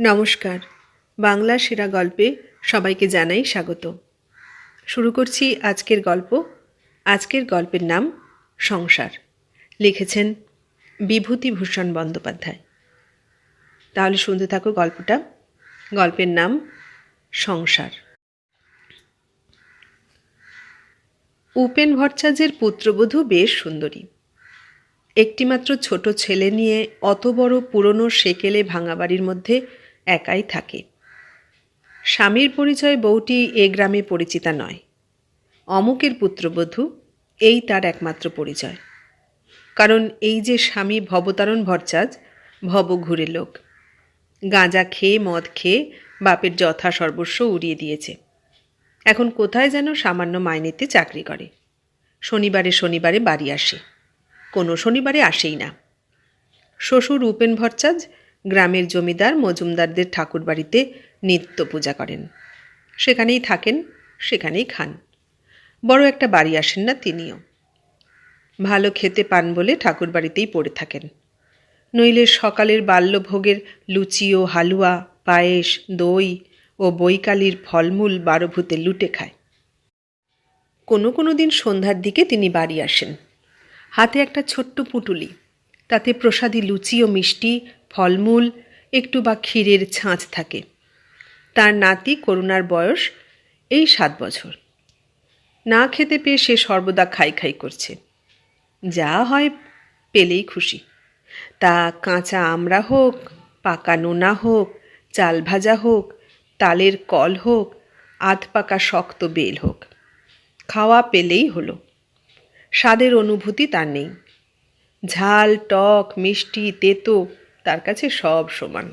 নমস্কার। বাংলা সেরা গল্পে সবাইকে জানাই স্বাগত। শুরু করছি আজকের গল্প। আজকের গল্পের নাম সংসার। লিখেছেন বিভূতিভূষণ বন্দ্যোপাধ্যায়। তাহলে শুনতে থাকো গল্পটা। গল্পের নাম সংসার। উপেন ভট্টাচার্যের পুত্রবধূ বেশ সুন্দরী। একটিমাত্র ছোট ছেলে নিয়ে অত বড় পুরনো সেকেলে ভাঙা বাড়ির মধ্যে একাই থাকে। স্বামীর পরিচয় বউটি এ গ্রামে পরিচিতা নয়। অমুকের পুত্রবধূ, এই তার একমাত্র পরিচয়। কারণ এই যে স্বামী ভবতারণ ভরচাজ, ভব ঘুরে লোক। গাঁজা খেয়ে মদ খেয়ে বাপের যথা সর্বস্ব উড়িয়ে দিয়েছে। এখন কোথায় যেন সামান্য মাইনেতে চাকরি করে। শনিবারে শনিবারে বাড়ি আসে। কোনো শনিবারে আসেই না। শ্বশুর উপেন ভট্টাচ গ্রামের জমিদার মজুমদারদের ঠাকুর বাড়িতে নিত্য পূজা করেন। সেখানেই থাকেন, সেখানেই খান। বড় একটা বাড়ি আসেন না তিনিও। ভালো খেতে পান বলে ঠাকুর বাড়িতেই পড়ে থাকেন। নইলে সকালের বাল্যভোগের লুচি ও হালুয়া, পায়েস, দই ও বৈকালির ফলমূল বারোভূতে লুটে খায়। কোনো কোনো দিন সন্ধ্যার দিকে তিনি বাড়ি আসেন। হাতে একটা ছোট্ট পুটুলি, তাতে প্রসাদী লুচি ও মিষ্টি ফলমূল, একটু বা ক্ষীরের ছাঁচ থাকে। তার নাতি করুণার বয়স এই সাত বছর। না খেতে পেয়ে সে সর্বদা খাই খাই করছে। যা হয় পেলেই খুশি। তা কাঁচা আমড়া হোক, পাকা নোনা হোক, চাল ভাজা হোক, তালের কল হোক, আধ পাকা শক্ত বেল হোক। খাওয়া পেলেই হলো। স্বাদের অনুভূতি তার নেই। ঝাল, টক, মিষ্টি, তেতো তার কাছে সব সমান।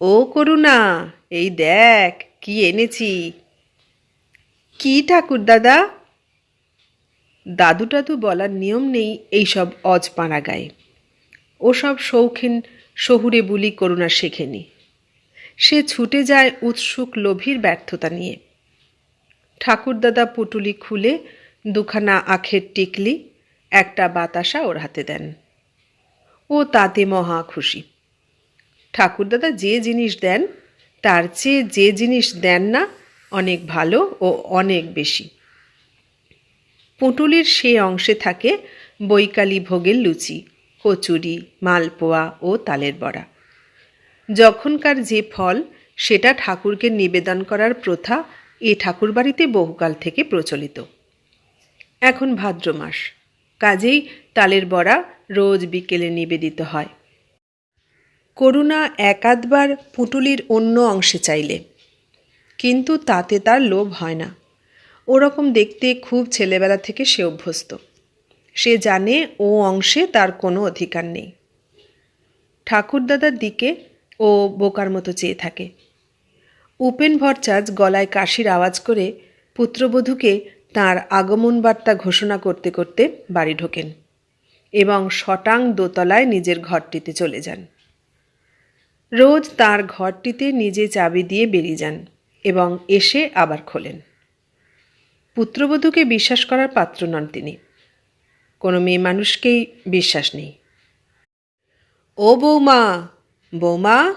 ও করুণা, এই দেখ, কি এনেছি। কি ঠাকুর দাদা? দাদু টাদু বলার নিয়ম নেই এইসব অজপাড়া গায়ে। ওসব শৌখিন, শহুরে বুলি করুণা শেখেনি। সে ছুটে যায় উৎসুক লোভীর ব্যর্থতা নিয়ে। ঠাকুরদাদা পুটুলি খুলে দুখানা আখের টিকলি, একটা বাতাসা ওর হাতে দেন। ও তাতে মহা খুশি। ঠাকুরদাদা যে জিনিস দেন, তার চেয়ে যে জিনিস দেন না, অনেক ভালো ও অনেক বেশি। পুঁটুলির সে অংশে থাকে বৈকালি ভোগের লুচি, কচুরি, মালপোয়া ও তালের বড়া। যখনকার যে ফল, সেটা ঠাকুরকে নিবেদন করার প্রথা এ ঠাকুরবাড়িতে বহুকাল থেকে প্রচলিত। এখন ভাদ্র মাস কাজেই তালের বড়া রোজ বিকেলে নিবেদিত হয়। করুণা একাধবার পুঁটুলির অন্য অংশে চাইলে। কিন্তু তাতে তার লোভ হয় না। ওরকম দেখতে খুব ছেলেবেলা থেকে সে অভ্যস্ত। সে জানে ও অংশে তার কোনো অধিকার নেই। ঠাকুরদাদার দিকে ও বোকার মতো চেয়ে থাকে। উপেন ভট্টাচ গলায় কাশির আওয়াজ করে পুত্রবধূকে তার আগমন বার্তা ঘোষণা করতে করতে বাড়ি ঢোকেন এবং শটাং দোতলায় নিজের ঘরটিতে চলে যান। রোজ তার ঘরটিতে নিজে চাবি দিয়ে বেরিয়ে যান এবং এসে আবার খোলেন। পুত্রবধূকে বিশ্বাস করার পাত্র নন তিনি। কোনো মেয়ে মানুষকেই বিশ্বাস নেই। ও বৌমা বৌমা,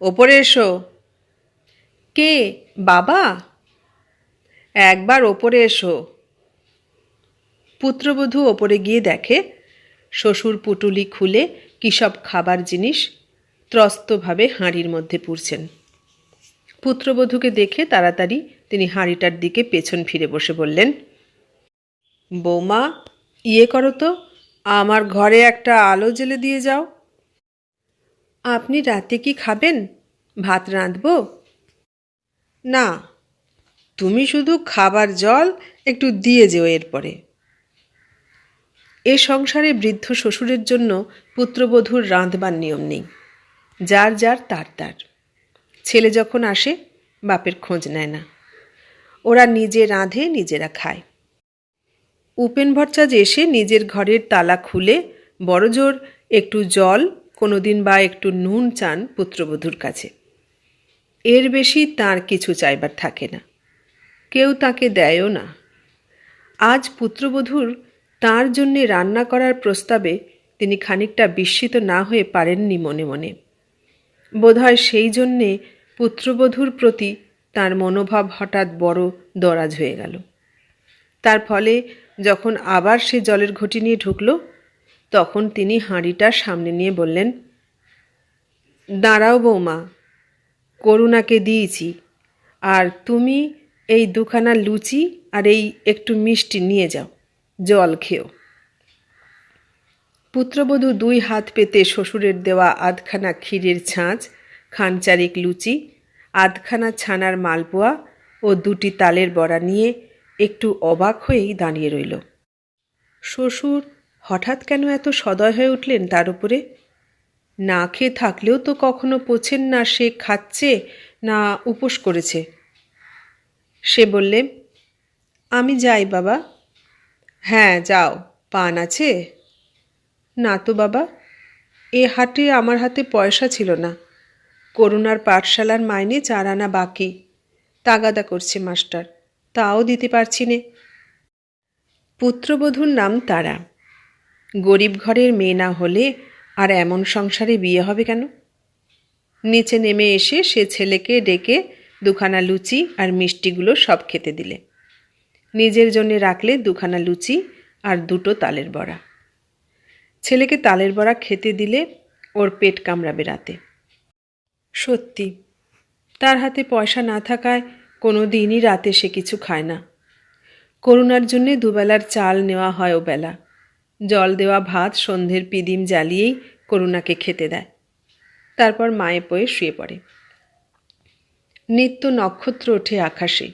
ওপরে এসো। কে, বাবা? একবার ওপরে এসো। পুত্রবধূ ওপরে গিয়ে দেখে, শ্বশুর পুটুলি খুলে কী সব খাবার জিনিস ত্রস্তভাবে হাঁড়ির মধ্যে পুরছেন পুত্রবধূকে দেখে তাড়াতাড়ি তিনি হাঁড়িটার দিকে পেছন ফিরে বসে বললেন, বৌমা ইয়ে করো তো, আমার ঘরে একটা আলো জেলে দিয়ে যাও। আপনি রাতে কি খাবেন? ভাত রাঁধব? না তুমি শুধু খাবার জল একটু দিয়ে যেও এরপরে। এ সংসারে বৃদ্ধ শ্বশুরের জন্য পুত্রবধূর রাঁধবার নিয়ম নেই। যার যার তার তার। ছেলে যখন আসে, বাপের খোঁজ নেয় না। ওরা নিজে রাঁধে, নিজেরা খায়। উপেন ভট্টাচ এসে নিজের ঘরের তালা খুলে বড়জোর একটু জল, কোনোদিন বা একটু নুন চান পুত্রবধূর কাছে। এর বেশি তার কিছু চাইবার থাকে না। কেউ তাকে দেয়ও না। আজ পুত্রবধূর তার জন্যে রান্না করার প্রস্তাবে তিনি খানিকটা বিস্মিত না হয়ে পারেননি মনে মনে। বোধহয় সেই জন্যে পুত্রবধূর প্রতি তার মনোভাব হঠাৎ বড় দরাজ হয়ে গেল। তার ফলে যখন আবার সে জলের ঘটি নিয়ে ঢুকল, তখন তিনি হাঁড়িটা সামনে নিয়ে বললেন, দাঁড়াও বৌমা, করুণাকে দিয়েছি, আর তুমি এই দুখানা লুচি আর এই একটু মিষ্টি নিয়ে যাও, জল খেও। পুত্রবধূ দুই হাত পেতে শ্বশুরের দেওয়া আধখানা ক্ষীরের ছাঁচ, খানচারিক লুচি, আধখানা ছানার মালপোয়া ও দুটি তালের বড়া নিয়ে একটু অবাক হয়েই দাঁড়িয়ে রইল। শ্বশুর হঠাৎ কেন এত সদয় হয়ে উঠলেন তার উপরে? না খেয়ে থাকলেও তো কখনো পোছেন না, সে খাচ্ছে না উপোস করেছে। সে বললে, আমি যাই বাবা। হ্যাঁ যাও, পান আছে? না তো বাবা, এ হাটে আমার হাতে পয়সা ছিল না। করুণার পাঠশালার মাইনে চার আনা বাকি। তাগাদা করছে মাস্টার, তাও দিতে পারছি নে। পুত্রবধূর নাম তারা। গরিব ঘরের মেয়ে না হলে আর এমন সংসারে বিয়ে হবে কেন? নিচে নেমে এসে সে ছেলেকে ডেকে দুখানা লুচি আর মিষ্টিগুলো সব খেতে দিলে। নিজের জন্যে রাখলে দুখানা লুচি আর দুটো তালের বড়া। ছেলেকে তালের বড়া খেতে দিলে ওর পেট কামড়াবে রাতে। সত্যি, তার হাতে পয়সা না থাকায় কোনো দিনই রাতে সে কিছু খায় না। করুণার জন্যে দুবেলার চাল নেওয়া হয় ও বেলা। জল দেওয়া ভাত সন্ধ্যের পিদিম জ্বালিয়েই করুণাকে খেতে দেয়। তারপর মায়ে পয়ে শুয়ে পড়ে। নিত্য নক্ষত্র ওঠে আকাশে।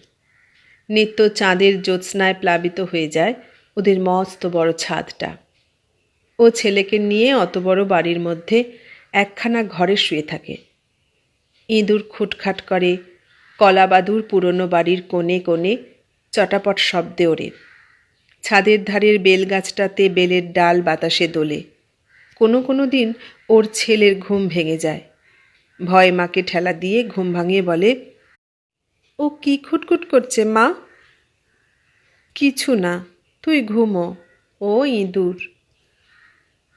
নিত্য চাঁদের জ্যোৎস্নায় প্লাবিত হয়ে যায় ওদের মস্ত বড় ছাদটা। ও ছেলেকে নিয়ে অত বড় বাড়ির মধ্যে একখানা ঘরে শুয়ে থাকে। ইঁদুর খুটখাট করে, কলাবাদুর পুরনো বাড়ির কোণে কোণে চটাপট শব্দে ওড়ে। ছাদের ধারের বেল গাছটাতে বেলের ডাল বাতাসে দোলে। কোনো কোনো দিন ওর ছেলের ঘুম ভেঙে যায়। ভয় মাকে ঠেলা দিয়ে ঘুম ভাঙিয়ে বলে, ও কি খুটখুট করছে, মা? কিছু না, তুই ঘুমো, ও ইঁদুর।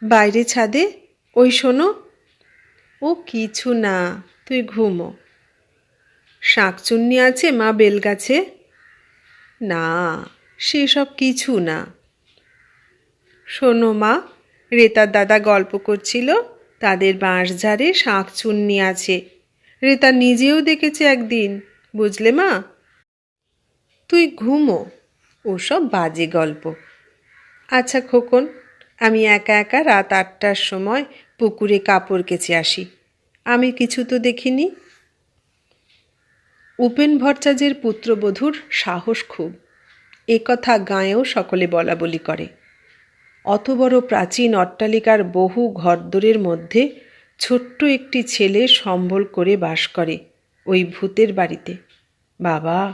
বাইরে ছাদে? ওই শোনো। ও কিছু না, তুই ঘুমো। শাঁকচুন্নি আছে, মা বেলগাছে? না, সেসব কিছু না। শোনো মা, রেতার দাদা গল্প করছিল। তাদের বাঁশঝাড়ে শাঁখ চুন্নি আছে। রেতা নিজেও দেখেছে একদিন। বুঝলে মা? তুই ঘুমো, ওসব বাজে গল্প। আচ্ছা খোকন, আমি একা একা রাত আটটার সময় পুকুরে কাপড় কেচে আসি। আমি কিছু তো দেখিনি। উপেন ভট্টাচার্যের পুত্রবধূর সাহস খুব। এ কথা গাঁয়েও সকলে বলা বলি করে। অত বড় প্রাচীন অট্টালিকার বহু ঘরদোরের মধ্যে ছোট্ট একটি ছেলে সম্বল করে বাস করে ওই ভূতের বাড়িতে। বাবা,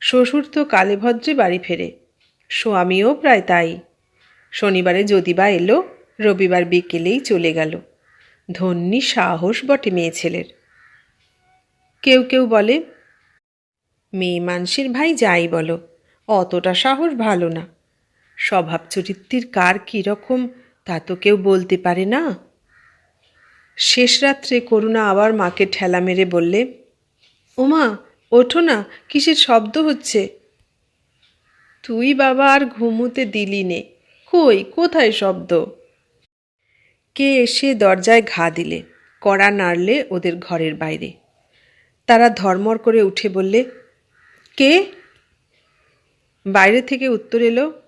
শ্বশুর তো কালে ভদ্রে বাড়ি ফেরে, স্বামীও প্রায় তাই। শনিবারে যদি বা এলো, রবিবার বিকেলেই চলে গেল। ধন্যী সাহস বটে মেয়ে ছেলের। কেউ কেউ বলে, মেয়ে মানুষের ভাই যাই বলো, অতটা সাহস ভালো না। স্বভাব চরিত্রের কার কীরকম তা তো কেউ বলতে পারে না। শেষ রাত্রে করুণা আবার মাকে ঠেলা মেরে বললে, ওমা, ওঠো না, কিসের শব্দ হচ্ছে? তুই বাবা আর ঘুমুতে দিলি নে, কই, কোথায় শব্দ? কে এসে দরজায় ঘা দিলে, কড়া নাড়লে ওদের ঘরের বাইরে। তারা ধর্মর করে উঠে বললে, কে? বাইরে থেকে উত্তর এলো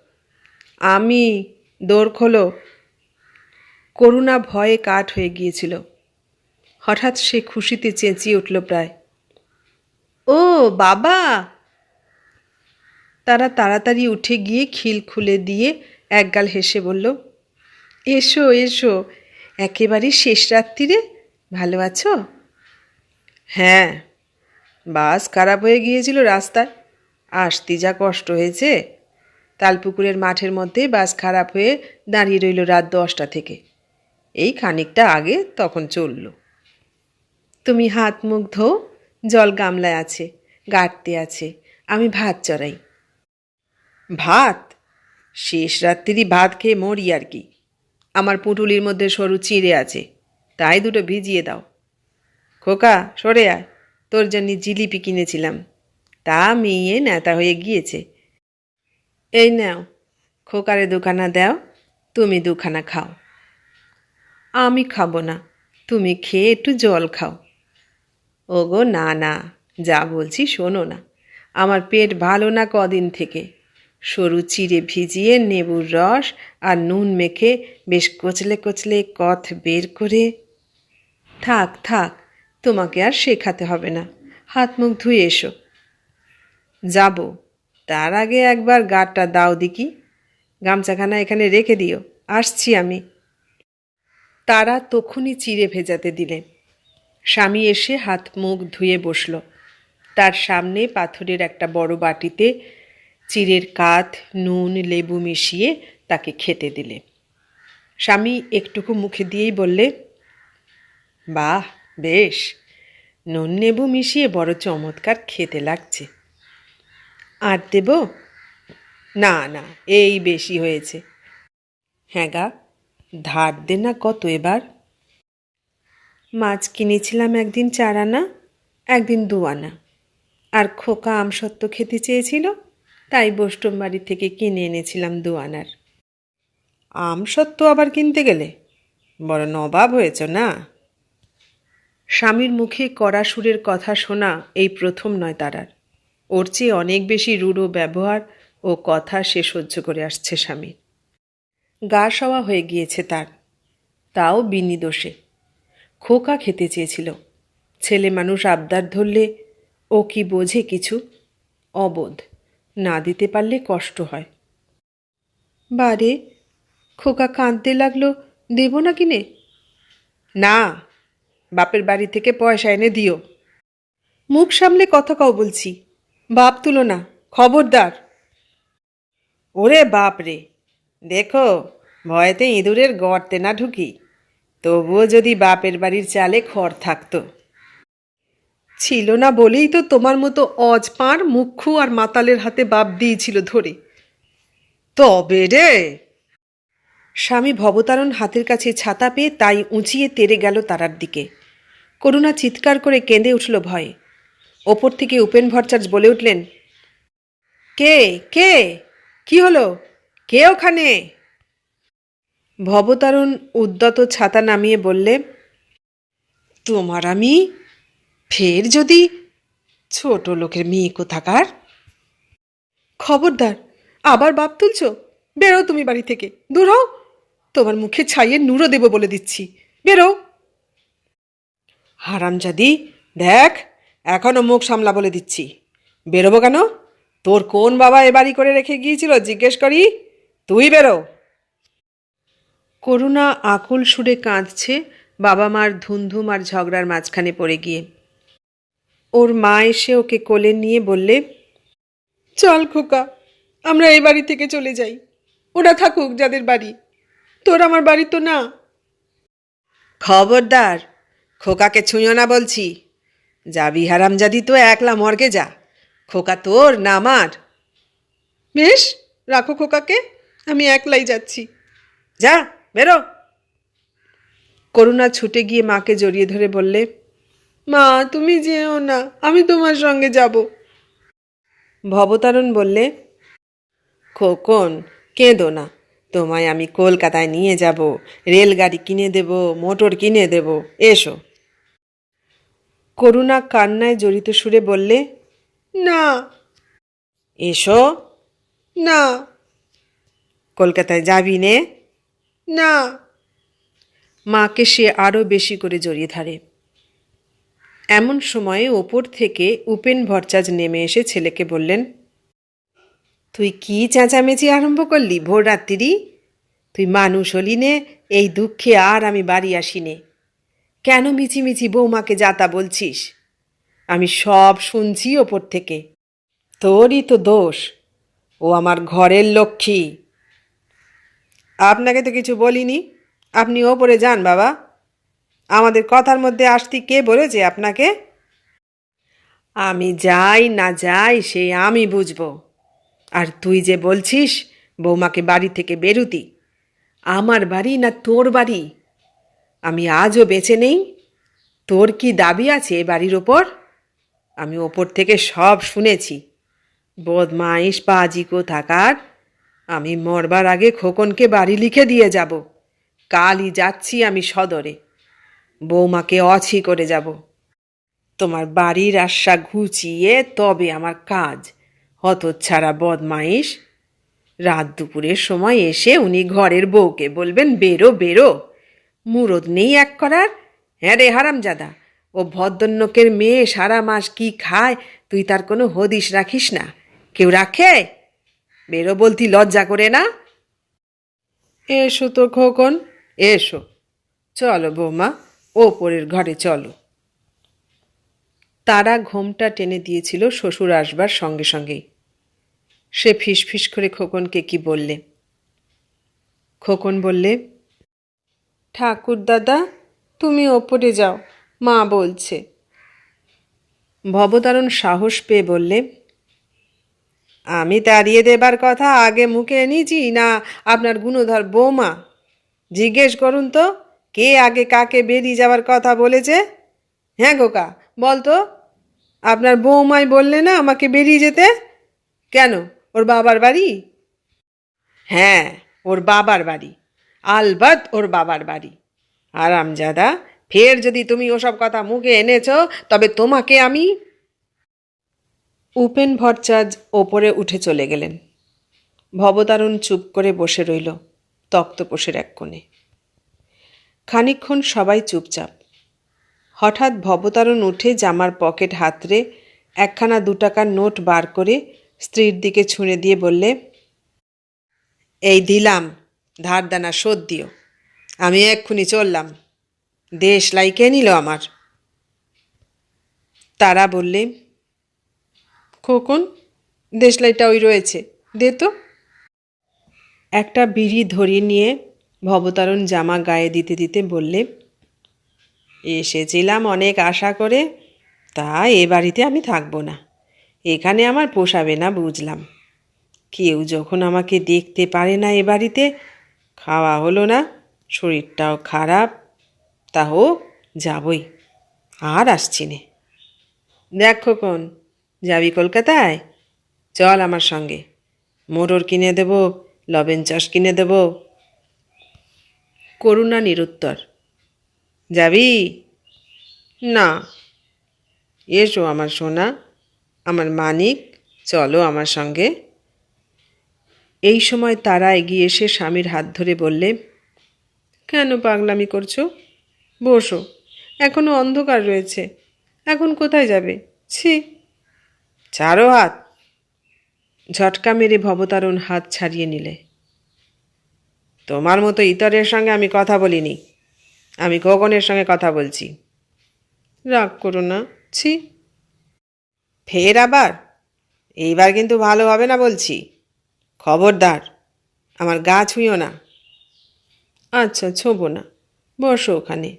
আমি দৌড় খোলো। করুণা ভয়ে কাঠ হয়ে গিয়েছিল। হঠাৎ সে খুশিতে চেঁচিয়ে উঠল প্রায়। ও, বাবা! তারা তাড়াতাড়ি উঠে গিয়ে খিল খুলে দিয়ে একগাল হেসে বলল, এসো এসো। একেবারে শেষ রাত্রিরে? ভালো আছো? হ্যাঁ বাস খারাপ হয়ে গিয়েছিল রাস্তায়। আসতে যা কষ্ট হয়েছে। তালপুকুরের মাঠের মধ্যে বাস খারাপ হয়ে দাঁড়িয়ে রইল রাত দশটা থেকে। এই খানিকটা আগে তখন চলল। তুমি হাত মুখ ধো, জল গামলায় আছে, গাঁটতে আছে, আমি ভাত চড়াই। ভাত? শেষ রাত্রি ভাত খেয়ে মরি আর কি। আমার পুঁটুলির মধ্যে সরু চিঁড়ে আছে, তাই দুটো ভিজিয়ে দাও। খোকা, সরে আয়, তোর জন্য জিলিপি কিনেছিলাম। তা মেয়ে নেতা হয়ে গিয়েছে এই নাও, খোকারে দুখানা দাও, তুমি দুখানা খাও। আমি খাব না, তুমি খেয়ে একটু জল খাও। ওগো, না না, যা বলছি শোনো না, আমার পেট ভালো না কদিন থেকে। সরু চিড়ে ভিজিয়ে নেবুর রস আর নুন মেখে বেশ কচলে কচলে কথ বের করে। থাক থাক, তোমাকে আর শেখাতে হবে না, হাত মুখ ধুয়ে এসো। যাব। তার আগে একবার গাটা দাও দিকি গামছাখানা এখানে রেখে দিও। আসছি আমি। তারা তখনই চিড়ে ভেজাতে দিলেন। স্বামী এসে হাত মুখ ধুয়ে বসল। তার সামনে পাথরের একটা বড় বাটিতে চিড়ের কাত, নুন, লেবু মিশিয়ে তাকে খেতে দিলে স্বামী একটুকু মুখে দিয়েই বললে, বাহ, বেশ। নুন নেবু মিশিয়ে বড় চমৎকার খেতে লাগছে। আর দেব? না না, এই বেশি হয়েছে। হ্যাঁ গা, ধার দে না কত এবার। মাছ কিনেছিলাম একদিন চার আনা, একদিন দু আনা। আর খোকা আম আমসত্ত্ব খেতে চেয়েছিল, তাই বোষ্টম বাড়ি থেকে কিনে এনেছিলাম দু আনার। আমসত্ত্ব আবার কিনতে গেলে? বড় নবাব হয়েছ না? স্বামীর মুখে কড়া সুরের কথা শোনা এই প্রথম নয় তারার। ওর চেয়ে অনেক বেশি রূঢ় ব্যবহার ও কথা সে সহ্য করে আসছে স্বামীর গা সওয়া হয়ে গিয়েছে তার। তাও বিনি দোষে। খোকা খেতে চেয়েছিল। ছেলে মানুষ আবদার ধরলে ও কি বোঝে কিছু? অবোধ। না দিতে পারলে কষ্ট হয়। বারে, খোকা কাঁদতে লাগল, দেব না কিনে? না, বাপের বাড়ি থেকে পয়সা এনে দিও। মুখ সামলে কথা কও বলছি। বাপ তুলো না খবরদার। ওরে বাপ রে, দেখো, ভয়েতে ইঁদুরের গর্তে না ঢুকি, তবুও যদি বাপের বাড়ির চালে খড় থাকতো। ছিল না বলেই তো তোমার মতো অজপাঁড়, মুখ্যু আর মাতালের হাতে বাপ দিয়েছিল ধরে। তবে রে, স্বামী ভবতারণ হাতের কাছে ছাতা পেয়ে তাই উঁচিয়ে তেরে গেল তারার দিকে। করুণা চিৎকার করে কেঁদে উঠল ভয়ে। ওপর থেকে উপেন ভট্টাচার্য বলে উঠলেন, কে কে? কি হলো? কে ওখানে? ভবতারণ উদ্যত ছাতা নামিয়ে বললে, তোমার আমি? ফের যদি? ছোট লোকের মেয়ে কোথাকার? খবরদার, আবার বাপ তুলছ? বেরো তুমি বাড়ি থেকে, দূর হও। তোমার মুখে ছাইয়ে নুরো দেব বলে দিচ্ছি, বেরো। হারামজাদি, দেখ এখনও মুখ সামলা বলে দিচ্ছি। বেরোবো কেন? তোর কোন বাবা এ বাড়ি করে রেখে গিয়েছিল? জিজ্ঞেস করি। তুই বেরো। করুণা আকুল সুরে কাঁদছে বাবা মার ধুমধুম আর ঝগড়ার মাঝখানে পড়ে গিয়ে। ওর মা এসে ওকে কোলে নিয়ে বললে চল খোকা আমরা এই বাড়ি থেকে চলে যাই। ওরা থাকুক যাদের বাড়ি। তোর আমার বাড়ি তো না। খবরদার খোকাকে ছুঁয়ো না বলছি। যাবি হারামজাদি তো একলা মর্গে যা। খোকা তোর না আমার। বেশ রাখো খোকাকে আমি একলাই যাচ্ছি। যা বেরো। করুণা ছুটে গিয়ে মাকে জড়িয়ে ধরে বললে মা তুমি যেও না আমি তোমার সঙ্গে যাব। ভবতারণ বললে খোকন কেঁদো না তোমায় আমি কলকাতায় নিয়ে যাব রেলগাড়ি কিনে দেব মোটর কিনে দেব এসো। করুণা কান্নায় জড়িত সুরে বললে, না। এসো। না। কলকাতায় যাবি নে? না। মাকে সে আরও বেশি করে জড়িয়ে ধরে। এমন সময়ে ওপর থেকে উপেন ভট্টাচার্য নেমে এসে ছেলেকে বললেন, তুই কি চেঁচামেচি আরম্ভ করলি ভোর রাত্রি তুই মানুষ হলি নে, এই দুঃখে আর আমি বাড়ি আসিনে। কেন মিছিমিছি বৌমাকে যাতা বলছিস? আমি সব শুনছি ওপর থেকে। তোরই তো দোষ। ও আমার ঘরের লক্ষ্মী। আপনাকে তো কিছু বলিনি। আপনি ওপরে যান, বাবা। আমাদের কথার মধ্যে আসতে কে বলেছে আপনাকে? আমি যাই না যাই, সে আমি বুঝব। আর তুই যে বলছিস, বৌমাকে বাড়ি থেকে বেরুতি। আমার বাড়ি না তোর বাড়ি? আমি আজও বেঁচে নেই। তোর কি দাবি আছে এ বাড়ির ওপর? আমি ওপর থেকে সব শুনেছি। বদমাইশ পাজি থাকার আমি মরবার আগে খোকনকে বাড়ি লিখে দিয়ে যাব। কালই যাচ্ছি আমি সদরে। বৌমাকে অছি করে যাব। তোমার বাড়ির আশা ঘুচিয়ে তবে আমার কাজ। হতচ্ছাড়া বদমাইশ। রাত দুপুরের সময় এসে উনি ঘরের বউকে বলবেন, বেরো বেরো। মুরদ নেই এক করার? হ্যাঁ রে হারামজাদা, ও ভদ্রন্নকের মেয়ে সারা মাস কি খায়? তুই তার কোনো হদিশ রাখিস না। কেউ রাখে? বেরো বলতি, লজ্জা করে না? এসো তো খোকন, এসো। চলো বৌমা, ওপরের ঘরে চলো। তারা ঘোমটা টেনে দিয়েছিল শ্বশুর আসবার সঙ্গে সঙ্গেই। সে ফিসফিস করে খোকনকে কি বললে? খোকন বললে ঠাকুর দাদা, তুমি ওপরে যাও, মা বলছে। ভবতারণ সাহস পেয়ে বললে, আমি তাড়িয়ে দেবার কথা আগে মুখে এনেছি না আপনার গুণধর বৌমা? জিজ্ঞেস করুন তো, কে আগে কাকে বেরিয়ে যাবার কথা বলেছে? হ্যাঁ গোকা বল তো আপনার বৌমাই বললে না আমাকে বেরিয়ে যেতে? কেন, ওর বাবার বাড়ি? হ্যাঁ ওর বাবার বাড়ি। আলবাত ওর বাবার বাড়ি। আরামজাদা ফের যদি তুমি ওসব কথা মুখে এনেছ, তবে তোমাকে আমি উপেন ভট্টাচার্য ওপরে উঠে চলে গেলেন। ভবতারণ চুপ করে বসে রইল তক্তপোষের এক কোণে। খানিকক্ষণ সবাই চুপচাপ। হঠাৎ ভবতারণ উঠে জামার পকেট হাতড়ে একখানা দু টাকার নোট বার করে স্ত্রীর দিকে ছুঁড়ে দিয়ে বললে, এই দিলাম ধার দানা শোধ দিও। আমি এক্ষুনি চললাম। দেশ লাইকে নিল আমার। তারা বললে, খোকন দেশলাইটা ওই রয়েছে, দে তো। একটা বিড়ি ধরিয়ে নিয়ে ভবতারণ জামা গায়ে দিতে দিতে বললে, এসেছিলাম অনেক আশা করে, তা এ বাড়িতে আমি থাকব না। এখানে আমার পোষাবে না, বুঝলাম। কেউ যখন আমাকে দেখতে পারে না এ বাড়িতে খাওয়া হলো না, শরীরটাও খারাপ তা হোক যাবই। আর আসছি নে। দেখো কোন যাবি কলকাতায়? চল আমার সঙ্গে। মোটর কিনে দেব, লবেন চাষ কিনে দেব। করুণা নিরুত্তর। যাবি? না। এসো আমার সোনা, আমার মানিক, চলো আমার সঙ্গে। এই সময় তারা এগিয়ে এসে স্বামীর হাত ধরে বললে, কেন পাগলামি করছ? বসো এখনও অন্ধকার রয়েছে, এখন কোথায় যাবে? ছি, ছাড়ো হাত। ঝটকা মেরে ভবতারণ হাত ছাড়িয়ে নিলে। তোমার মতো ইতরের সঙ্গে আমি কথা বলিনি, আমি গগনের সঙ্গে কথা বলছি। রাগ করো না, ছি। ফের আবার? এইবার কিন্তু ভালো হবে না বলছি। খবরদার, আমার গা ছুঁয়ো না। আচ্ছা ছোবো না, বসো ওখানে।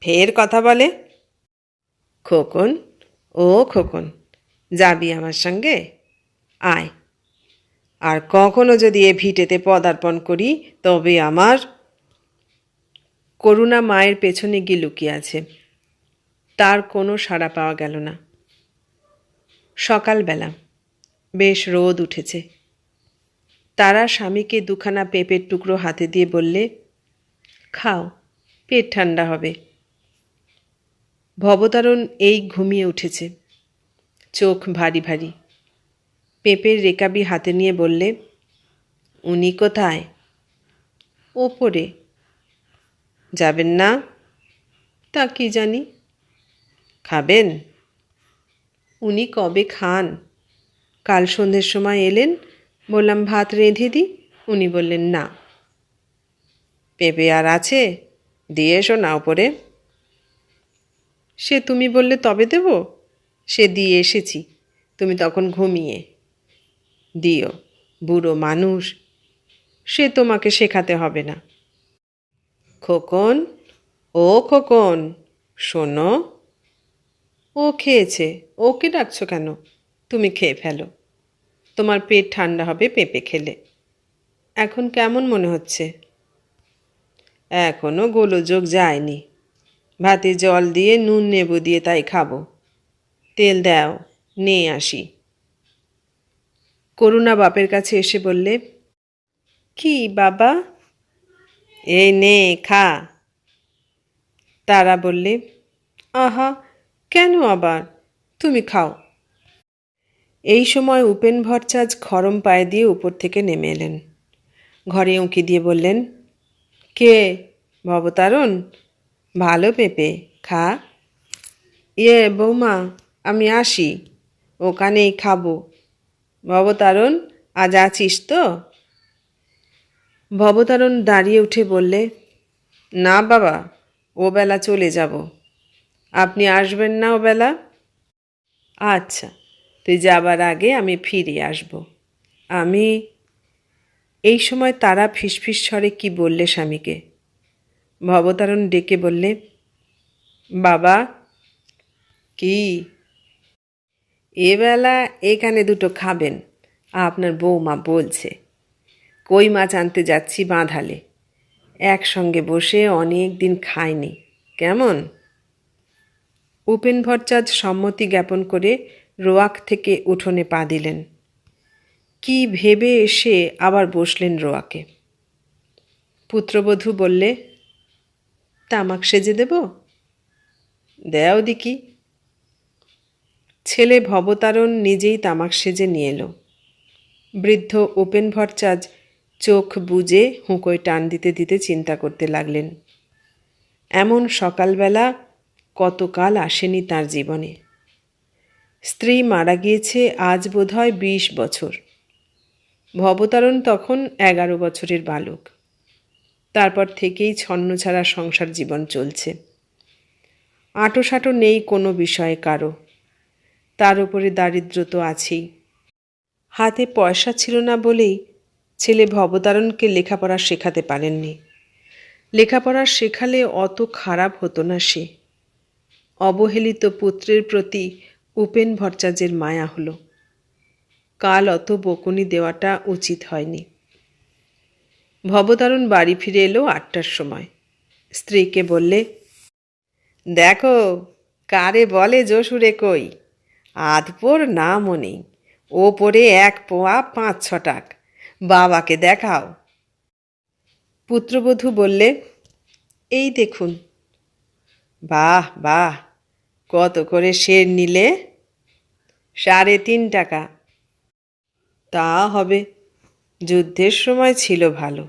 ফের কথা বলে, খোকন, ও খোকন, যাবি আমার সঙ্গে? আয়। আর কখনো যদি এ ভিটেতে পদার্পণ করি, তবে আমার করুণা মায়ের পেছনে গিয়ে লুকিয়ে আছে। তার কোনো সাড়া পাওয়া গেল না। সকালবেলা বেশ রোদ উঠেছে। তারা স্বামীকে দুখানা পেঁপের টুকরো হাতে দিয়ে বললে, খাও, পেট ঠান্ডা হবে। ভবতারণ এই ঘুমিয়ে উঠেছে। চোখ ভারী ভারী। পেঁপের রেকাবি হাতে নিয়ে বললে, উনি কোথায়? ওপরে। যাবেন না? তা কি জানি? খাবেন? উনি কবে খান? কাল সন্ধ্যের সময় এলেন। বললাম, ভাত রেঁধে দিই উনি বললেন, না। পেঁপে আর আছে? দিয়ে এসো না ওপরে। সে তুমি বললে তবে দেব? সে দিয়ে এসেছি। তুমি তখন ঘুমিয়ে দিও, বুড়ো মানুষ। সে তোমাকে শেখাতে হবে না। খোকন, ও খোকন, শোনো। ও খেয়েছে। ওকে ডাকছো কেন? তুমি খেয়ে ফেলো। তোমার পেট ঠান্ডা হবে পেঁপে খেলে। এখন কেমন মনে হচ্ছে? এখনও গোলযোগ যায়নি। ভাতে জল দিয়ে নুন নেবু দিয়ে তাই খাব। তেল দাও, নিয়ে আসি। করুণা বাপের কাছে এসে বললে, কি বাবা? এ নে, খা। তারা বললে, আহা, কেন আবার? তুমি খাও। এই সময় উপেন ভট্টাচ খরম পায়ে দিয়ে উপর থেকে নেমে এলেন। ঘরে উঁকি দিয়ে বললেন, কে ভবতারণ? ভালো পেঁপে, খা। ইয়ে বৌমা, আমি আসি, ওখানেই খাব। ভবতারণ, আজ আছিস তো? ভবতারণ দাঁড়িয়ে উঠে বললে, না বাবা, ও বেলা চলে যাব। আপনি আসবেন না ও বেলা? আচ্ছা। তুই যাবার আগে আমি ফিরে আসব। আমি এই সময় তারা ফিসফিস স্বরে কি বললে স্বামীকে? ভবতারণ ডেকে বললে, বাবা, কি? এবেলা এখানে দুটো খাবেন, আপনার বৌমা বলছে। কই মাছ আনতে যাচ্ছি বাঁধালে? একসঙ্গে বসে অনেক দিন খায়নি কেমন? উপেন ভট্টাচ সম্মতি জ্ঞাপন করে রোয়াক থেকে উঠোনে পা দিলেন। কি ভেবে এসে আবার বসলেন রোয়াকে। পুত্রবধূ বললে, তামাক সেজে দেব? দেও দিকি। ছেলে ভবতারণ নিজেই তামাক সেজে নিয়ে এলো। বৃদ্ধ উপেন ভট্টাচ চোখ বুজে হুঁকোয় টান দিতে দিতে চিন্তা করতে লাগলেন। এমন সকালবেলা কতকাল আসেনি তার জীবনে। স্ত্রী মারা গিয়েছে আজ বোধহয় বিশ বছর। ভবতারণ তখন এগারো বছরের বালক। তারপর থেকেই ছন্ন ছাড়া সংসার জীবন চলছে। আঁটোসাঁটো নেই কোনো বিষয়ে কারও। তার উপরে দারিদ্র তো আছেই। হাতে পয়সা ছিল না বলেই ছেলে ভবতারণকে লেখাপড়া শেখাতে পারেননি। লেখাপড়া শেখালে অত খারাপ হতো না সে। অবহেলিত পুত্রের প্রতি উপেন ভট্টাচার্যের মায়া হলো। কাল অত বকুনি দেওয়াটা উচিত হয়নি। ভবতারণ বাড়ি ফিরে এলো আটটার সময়। স্ত্রীকে বললে, দেখো, কারে বলে যশুরে কই? আধপোর নামও নেই। ওপরে এক পোয়া পাঁচ ছটাক। বাবাকে দেখাও। পুত্রবধূ বললে, এই দেখুন। বাহ বাহ কত করে শের নিলে? সাড়ে তিন টাকা। তা হবে। যুদ্ধের সময় ছিল ভালো।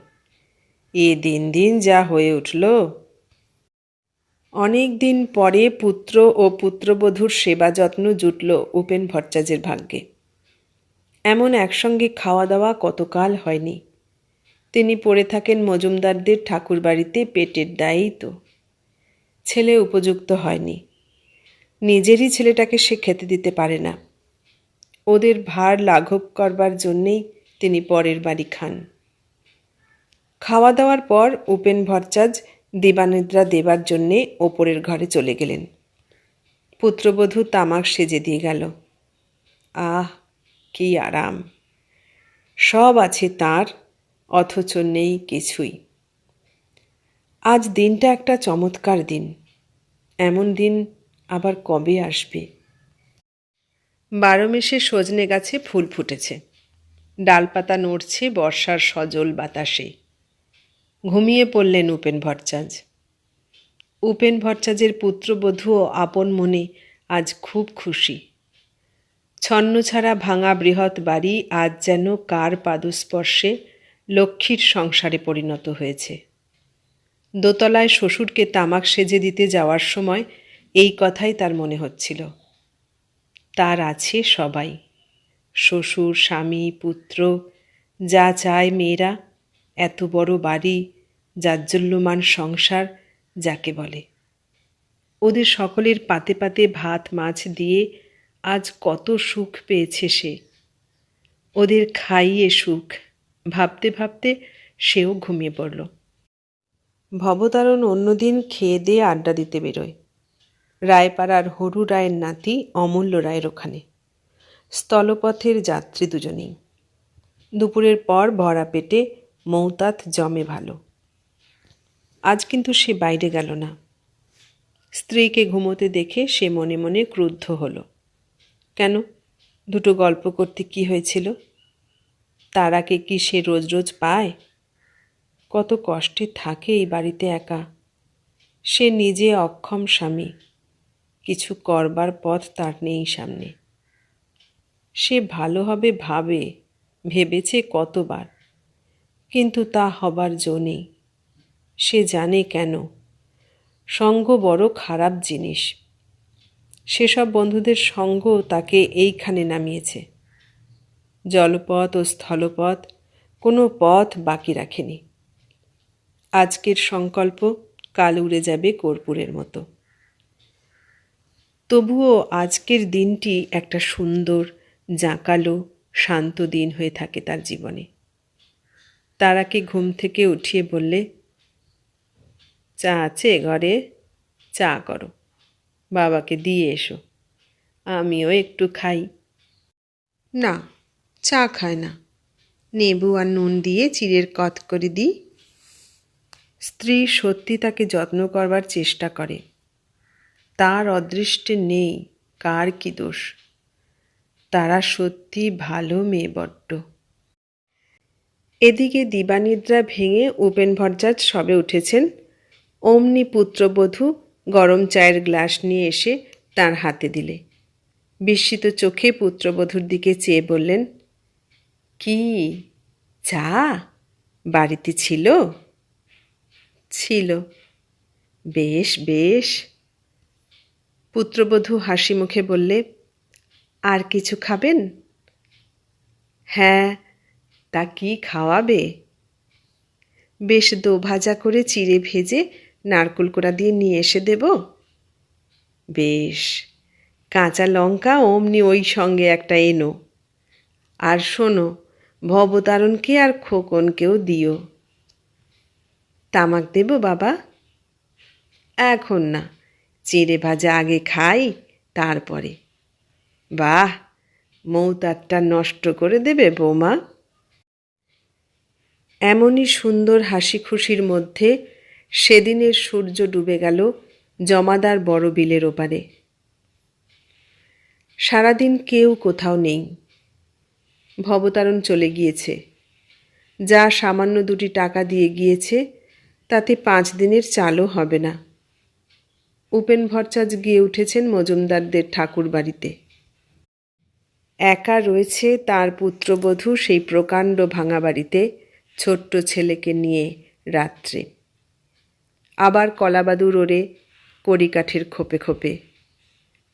এ দিন দিন যা হয়ে উঠল। অনেক দিন পরে পুত্র ও পুত্রবধূর সেবা যত্ন জুটল উপেন ভট্টাচার্যের ভাগ্যে। এমন একসঙ্গে খাওয়া দাওয়া কতকাল হয়নি। তিনি পড়ে থাকেন মজুমদারদের ঠাকুরবাড়িতে পেটের দায়ই তো ছেলে উপযুক্ত হয়নি। নিজেরই ছেলেটাকে সে খেতে দিতে পারে না। ওদের ভার লাঘব করবার জন্যেই তিনি পরের বাড়ি খান। খাওয়া দাওয়ার পর উপেন ভট্টাচ দিবানিদ্রা দেবার জন্যে ওপরের ঘরে চলে গেলেন। পুত্রবধূ তামাক সেজে দিয়ে গেল। আহ, কি আরাম। সব আছে তার, অথচ নেই কিছুই। আজ দিনটা একটা চমৎকার দিন। এমন দিন আবার কবে আসবে? বারো মেশে সজনে গাছে ফুল ফুটেছে। ডালপাতা নড়ছে বর্ষার সজল বাতাসে। ঘুমিয়ে পড়লেন উপেন ভট্টাচ উপেন ভট্টাচের পুত্রবধূও আপন মনে আজ খুব খুশি। ছন্ন ছাড়া ভাঙা বৃহৎ বাড়ি আজ যেন কার পাদস্পর্শে লক্ষ্মীর সংসারে পরিণত হয়েছে। দোতলায় শ্বশুরকে তামাক সেজে দিতে যাওয়ার সময় এই কথাই তার মনে হচ্ছিল। তার আছে সবাই। শ্বশুর, স্বামী, পুত্র, যা চায় মেয়েরা, এত বড় বাড়ি, জাজ্জল্যমান সংসার, যাকে বলে। ওদের সকলের পাতে পাতে ভাত, মাছ দিয়ে আজ কত সুখ পেয়েছে সে। ওদের খাইয়ে সুখ, ভাবতে ভাবতে সেও ঘুমিয়ে পড়ল। ভবতারণ অন্যদিন খেয়ে দিয়ে আড্ডা দিতে বেরোয়। রায়পাড়ার হরু রায়ের নাতি অমূল্য রায়ের ওখানে। স্থলপথের যাত্রী দুজনেই। দুপুরের পর ভরা পেটে মৌতাত জমে ভালো। আজ কিন্তু সে বাইরে গেল না। স্ত্রীকে ঘুমোতে দেখে সে মনে মনে ক্রুদ্ধ হলো। কেন? দুটো গল্প করতে কি হয়েছিল? তারাকে কি সে রোজ রোজ পায়? কত কষ্টে থাকে এই বাড়িতে একা। সে নিজে অক্ষম স্বামী। কিছু করবার পথ তার নেই সামনে। সে ভালো হবে ভাবে, ভেবেছে কতবার। কিন্তু তা হবার জো নেই। সে জানে কেন? সঙ্গ বড় খারাপ জিনিস। সেসব বন্ধুদের সঙ্গ তাকে এইখানে নামিয়েছে। জলপথ ও স্থলপথ কোনো পথ বাকি রাখেনি। আজকের সংকল্প কাল উড়ে যাবে কর্পূরের মতো। তবুও আজকের দিনটি একটা সুন্দর, জাঁকালো, শান্ত দিন হয়ে থাকে তার জীবনে। তারাকে ঘুম থেকে উঠিয়ে বললে, চা আছে ঘরে? চা করো। বাবাকে দিয়ে এসো। আমিও একটু খাই। না, চা খায় না। নেবু আর নুন দিয়ে চিড়ের কত করে দিই? স্ত্রী সত্যি তাকে যত্ন করবার চেষ্টা করে। তার অদৃষ্টে নেই, কার কি দোষ? তারা সত্যি ভালো মেয়ে বড্ড। এদিকে দিবানিদ্রা ভেঙে উপেন ভট্টাচ সবে উঠেছেন। অমনি পুত্রবধূ গরম চায়ের গ্লাস নিয়ে এসে তার হাতে দিলে। বিস্মিত চোখে পুত্রবধূর দিকে চেয়ে বললেন, কি? চা? বাড়িতে ছিল? ছিল। বেশ বেশ। পুত্রবধূ হাসি মুখে বললে, আর কিছু খাবেন? হ্যাঁ তা কি খাওয়াবে? বেশ দো ভাজা করে চিড়ে ভেজে নারকুল কোড়া দিয়ে নিয়ে এসে দেব? বেশ, কাঁচা লঙ্কা অমনি ওই সঙ্গে একটা এনো। আর শোনো, ভবতারণকে আর খোকনকেও দিও। তামাক দেব বাবা? এখন না চিড়ে ভাজা আগে খাই, তারপরে। বাহ মৌতারটা নষ্ট করে দেবে বৌমা। এমনই সুন্দর হাসি খুশির মধ্যে সেদিনের সূর্য ডুবে গেল জমাদার বড় বিলের ওপারে। সারাদিন কেউ কোথাও নেই। ভবতারণ চলে গিয়েছে। যা সামান্য দুটি টাকা দিয়ে গিয়েছে, তাতে পাঁচ দিনের চালও হবে না। উপেন ভট্টাচ গিয়ে উঠেছেন মজুমদারদের ঠাকুর বাড়িতে একা রয়েছে তার পুত্রবধূ সেই প্রকাণ্ড ভাঙা বাড়িতে ছোট্ট ছেলেকে নিয়ে রাত্রে। আবার কলাবাদুর ওরে কড়িকাঠের খোপে খোপে।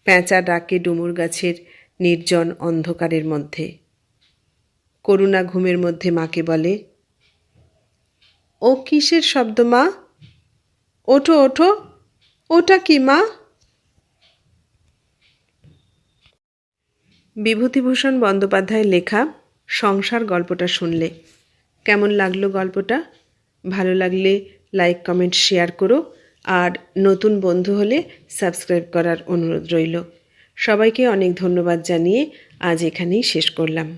পেঁচা ডাকে ডুমুর গাছের নির্জন অন্ধকারের মধ্যে। করুণা ঘুমের মধ্যে মাকে বলে, ও কিসের শব্দ মা? ওঠো ওঠো। ওটা কি, মা? বিভূতিভূষণ বন্দ্যোপাধ্যায়ের লেখা সংসার গল্পটা শুনলে। কেমন লাগল গল্পটা? ভালো লাগলে লাইক, কমেন্ট, শেয়ার করো। আর নতুন বন্ধু হলে সাবস্ক্রাইব করার অনুরোধ রইল। সবাইকে অনেক ধন্যবাদ জানিয়ে আজ এখানেই শেষ করলাম।